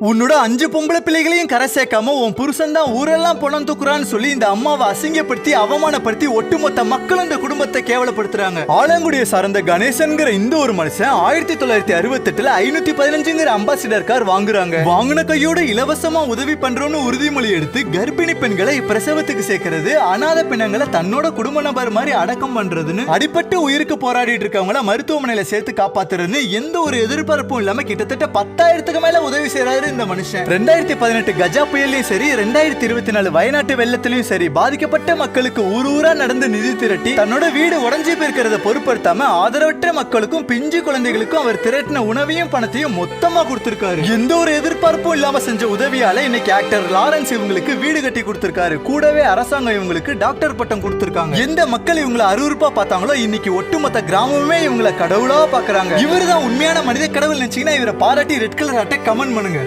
உன்னோட அஞ்சு பொம்பளை பிள்ளைகளையும் கரை சேர்க்காம உன் புருஷன் தான் ஊரெல்லாம் பணம் தூக்குறான்னு சொல்லி இந்த அம்மாவை அசிங்கப்படுத்தி அவமானப்படுத்தி ஒட்டுமொத்த மக்கள் இந்த குடும்பத்தை கேவலப்படுத்துறாங்க. ஆலங்குடியை சார்ந்த கணேசன்கிற இந்த ஒரு மனுஷன் ஆயிரத்தி தொள்ளாயிரத்தி அறுபத்தி எட்டுல ஐநூத்தி பதினஞ்சுங்கிற அம்பாசிடர் கார் வாங்குறாங்க. வாங்கின கையோட இலவசமா உதவி பண்றோம்னு உறுதிமொழி எடுத்து கர்ப்பிணி பெண்களை பிரசவத்துக்கு சேர்க்கறது அனாத பிணங்களை தன்னோட குடும்ப நபர் மாதிரி அடக்கம் பண்றதுன்னு அடிப்பட்டு உயிருக்கு போராடிட்டு இருக்கவங்கள மருத்துவமனையில சேர்த்து காப்பாத்துறதுன்னு எந்த ஒரு எதிர்பார்ப்பும் இல்லாம கிட்டத்தட்ட பத்தாயிரத்துக்கு மேல உதவி செய்யறாரு இந்த மனுஷன். ரெண்டாயிரத்தி பதினெட்டு கஜா புயல்லையும் சரி ரெண்டாயிரத்தி இருபத்தி நாலு வயநாட்டு வெள்ளத்திலயும் சரி பாதிக்கப்பட்ட மக்களுக்கு ஊர் ஊரா நடந்து நிதி திரட்டி தன்னோட வீடு உடஞ்சி போயிருக்கிறத பொருட்படுத்தாம ஆதரவற்ற மக்களுக்கும் பிஞ்சு குழந்தைகளுக்கும் அவர் திரட்டின உணவையும் பணத்தையும் மொத்தமா கொடுத்திருக்காரு. எந்த ஒரு எதிர்பார்ப்பும் இல்லாம செஞ்ச உதவியால இன்னைக்கு ஆக்டர் லாரன்ஸ் இவங்களுக்கு வீடு கட்டி கொடுத்திருக்காரு. கூடவே அரசாங்கம் இவங்களுக்கு டாக்டர் பட்டம் கொடுத்திருக்காங்க. எந்த மக்கள் இவங்களை அருவருப்பா பார்த்தாங்களோ இன்னைக்கு ஒட்டுமொத்த கிராமமே இவங்களை கடவுளா பாக்குறாங்க இவர்தான் உண்மையான மனித கடவுள் நினைச்சீங்கன்னா இவரை பாராட்டி ரெட் கலர் அட்டை கமெண்ட் பண்ணுங்க.